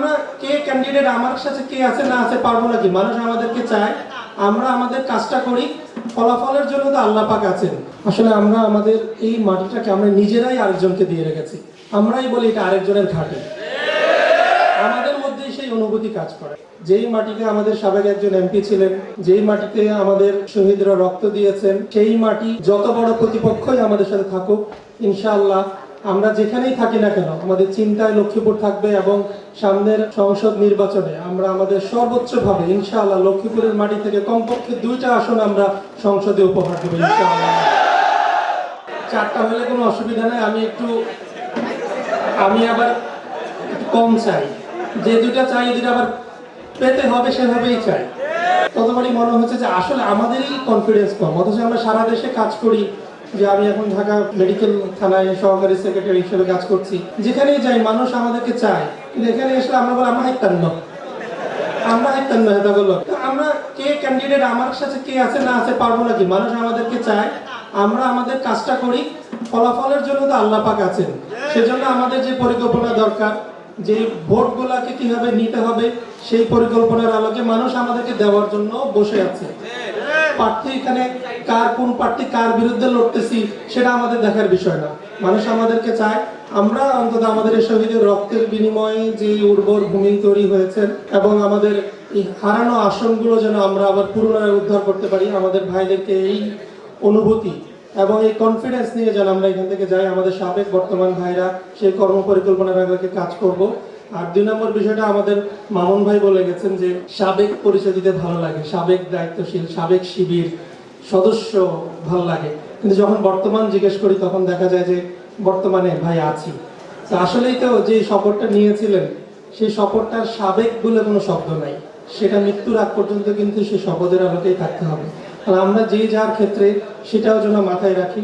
আমরা কে ক্যান্ডিডেট আমার সাথে কে আছে, না আছে পারব নাকি মানুষ আমাদেরকে চায়, আমরা আমাদের কাজটা করি, ফলাফলের জন্য তো আল্লাহ পাক আছেন। আসলে আমরা আমাদের এই মাটিটাকে আমরা নিজেরাই আরেকজনকে দিয়ে রেখেছি। আমরাই বলি এটা আরেকজনের ঘাটে। আমাদের মধ্যেই সেই অনুভূতি কাজ করে। যেই মাটিতে আমাদের সাবেক একজন এমপি ছিলেন, যেই মাটিতে আমাদের শহীদরা রক্ত দিয়েছেন, সেই মাটি যত বড় প্রতিপক্ষই আমাদের সাথে থাকুক, ইনশাআল্লাহ আমরা যেখানেই থাকি না কেন, আমাদের চিন্তায় লক্ষ্মীপুর থাকবে এবং সামনের সংসদ নির্বাচনে আমরা আমাদের সর্বোচ্চভাবে ইনশাআল্লাহ লক্ষ্মীপুরের মাটি থেকে কমপক্ষে দুইটা আসন আমরা সংসদে উপহার দেবো ইনশাআল্লাহ। চারটা হলে কোনো অসুবিধা নেই, আমি একটু, আমি আবার কম চাই। যে দুটা চাই দুটা আবার পেতে হবে, সেভাবেই চাই। ততবারই মনে হচ্ছে যে আসলে আমাদেরই কনফিডেন্স কম, অথচ আমরা সারা দেশে কাজ করি যে আমি এখন ঢাকা মেডিকেল থানায় সহকারী সেক্রেটারি হিসেবে কাজ করছি। যেখানেই যাই, মানুষ আমাদেরকে চায়। কিন্তু এখানে এসে আমরা বলি, আমরা হাইতাম না আমরা হাইতাম না এটা বলল আমরা কে ক্যান্ডিডেট আমার সাথে কে আছে, না আছে, পারব নাকি মানুষ আমাদেরকে চায়, আমরা আমাদের কাজটা করি। ফলাফলের জন্য তো আল্লাহ পাক আছেন। সেজন্য আমাদের যে পরিকল্পনা দরকার, যে ভোটগুলাকে কীভাবে নিতে হবে, সেই পরিকল্পনার আলোকে মানুষ আমাদেরকে দেওয়ার জন্য বসে আছে। প্রার্থী এখানে কার কোন প্রার্থী কার বিরুদ্ধে লড়তেছি সেটা আমাদের দেখার বিষয় না। মানুষ আমাদেরকে চায়, আমরা অন্তত আমাদের এই শহীদের রক্তের বিনিময়ে যে উর্বর ভূমি তৈরি হয়েছে এবং আমাদের এই হারানো আসনগুলো যেন আমরা আবার পুনরায় উদ্ধার করতে পারি, আমাদের ভাইদেরকে এই অনুভূতি এবং এই কনফিডেন্স নিয়ে যেন আমরা এখান থেকে যাই। আমাদের সাবেক বর্তমান ভাইরা সেই কর্ম পরিকল্পনার আগে কাজ করব। আর দুই নম্বর বিষয়টা আমাদের মামুন ভাই বলে গেছেন যে সাবেক পরিচয় দিতে ভালো লাগে, সাবেক দায়িত্বশীল, সাবেক শিবির সদস্য ভালো লাগে। কিন্তু যখন বর্তমান জিজ্ঞেস করি, তখন দেখা যায় যে বর্তমানে ভাই আছি। তো আসলেই তো যে শপথটা নিয়েছিলেন, সেই শপথটার সাবেক বলে কোনো শব্দ নাই। সেটা মৃত্যুর আগ পর্যন্ত কিন্তু সেই শপথের আলোকেই থাকতে হবে। আর আমরা যে যার ক্ষেত্রে সেটাও যেন মাথায় রাখি।